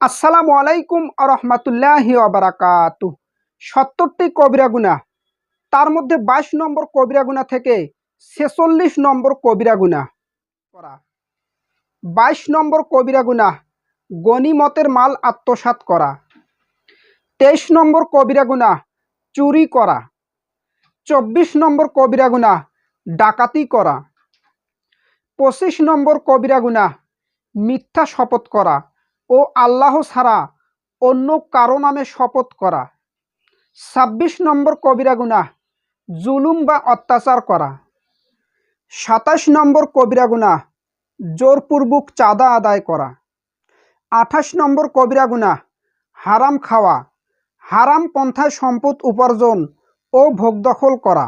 আসসালামু আলাইকুম রহমতুল্লাহি আবরাকাতু সত্তরটি কবিরা গুণা তার মধ্যে বাইশ নম্বর কবিরা গুণা থেকে ছেচল্লিশ নম্বর কবিরা গুণা করা বাইশ নম্বর কবিরা গুণা মাল আত্মসাৎ করা। তেইশ নম্বর কবিরা গুণা চুরি করা। চব্বিশ নম্বর কবিরা ডাকাতি করা। পঁচিশ নম্বর কবিরা গুণা মিথ্যা শপথ করা। ও আল্লাহ ছাড়া অন্য কারও নামে শপথ করা। ছাব্বিশ নম্বর কবিরা জুলুম বা অত্যাচার করা। সাতাশ নম্বর কবিরা গুনাহ, জোরপূর্বক চাঁদা আদায় করা। আঠাশ নম্বর কবিরা গুনাহ, হারাম খাওয়া। হারাম পন্থায় সম্পদ উপার্জন ও ভোগদখল করা।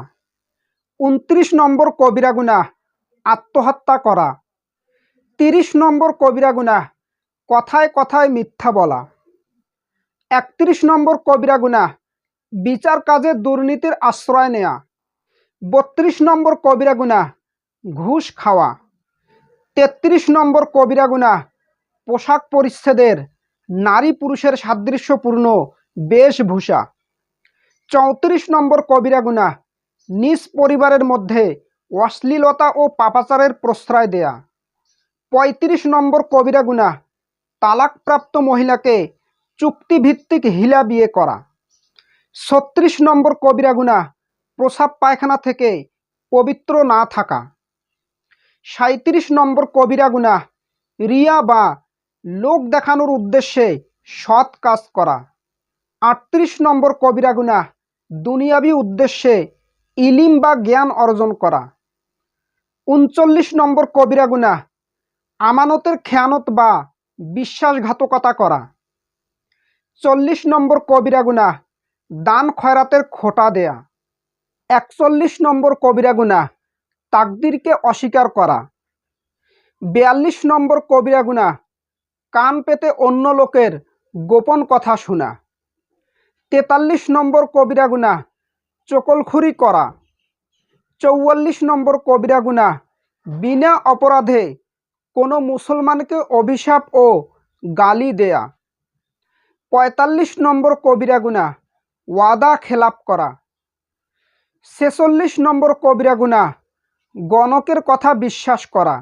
উনত্রিশ নম্বর কবিরা গুনাহ, আত্মহত্যা করা। তিরিশ নম্বর কবিরা গুনাহ কথায় কথায় মিথ্যা বলা। একত্রিশ নম্বর কবিরা গুনাহ, বিচার কাজে দুর্নীতির আশ্রয় নেয়া। বত্রিশ নম্বর কবিরা গুনাহ, ঘুষ খাওয়া। তেত্রিশ নম্বর কবিরা গুনাহ, পোশাক পরিচ্ছেদের, নারী পুরুষের সাদৃশ্যপূর্ণ বেশভূষা। চৌত্রিশ নম্বর কবিরা গুনাহ, নিজ পরিবারের মধ্যে অশ্লীলতা ও পাপাচারের প্রশ্রয় দেয়া। পঁয়ত্রিশ নম্বর কবিরা গুনাহ তালাকপ্রাপ্ত মহিলাকে চুক্তিভিত্তিক হিলা বিয়ে করা। ছত্রিশ নম্বর কবিরা গুনাহ প্রসাব পায়খানা থেকে পবিত্র না থাকা। সাঁত্রিশ নম্বর কবিরা গুনাহ রিয়া বা লোক দেখানোর উদ্দেশ্যে সৎ কাজ করা। আটত্রিশ নম্বর কবিরা গুনাহ দুনিয়াবি উদ্দেশ্যে ইলিম বা জ্ঞান অর্জন করা। উনচল্লিশ নম্বর কবিরা গুনাহ আমানতের খেয়ানত বা বিশ্বাসঘাতকতা করা। চল্লিশ নম্বর কবিরা গুনাহ দান খয়রাতের খোটা দেয়া। একচল্লিশ নম্বর কবিরা গুনাহ তাকদিরকে অস্বীকার করা। বিয়াল্লিশ নম্বর কবিরা গুনাহ কান পেতে অন্য লোকের গোপন কথা শোনা। তেতাল্লিশ নম্বর কবিরা গুনাহ চকলখুরি করা। চৌয়াল্লিশ নম্বর কবিরা গুনাহ বিনা অপরাধে কোনো মুসলমানকে অভিশাপ ও গালি দেয়া। পঁয়তাল্লিশ নম্বর কবিরা গুণা, ওয়াদা খেলাপ করা। ছেচল্লিশ নম্বর কবিরা গুণা, গণকের কথা বিশ্বাস করা।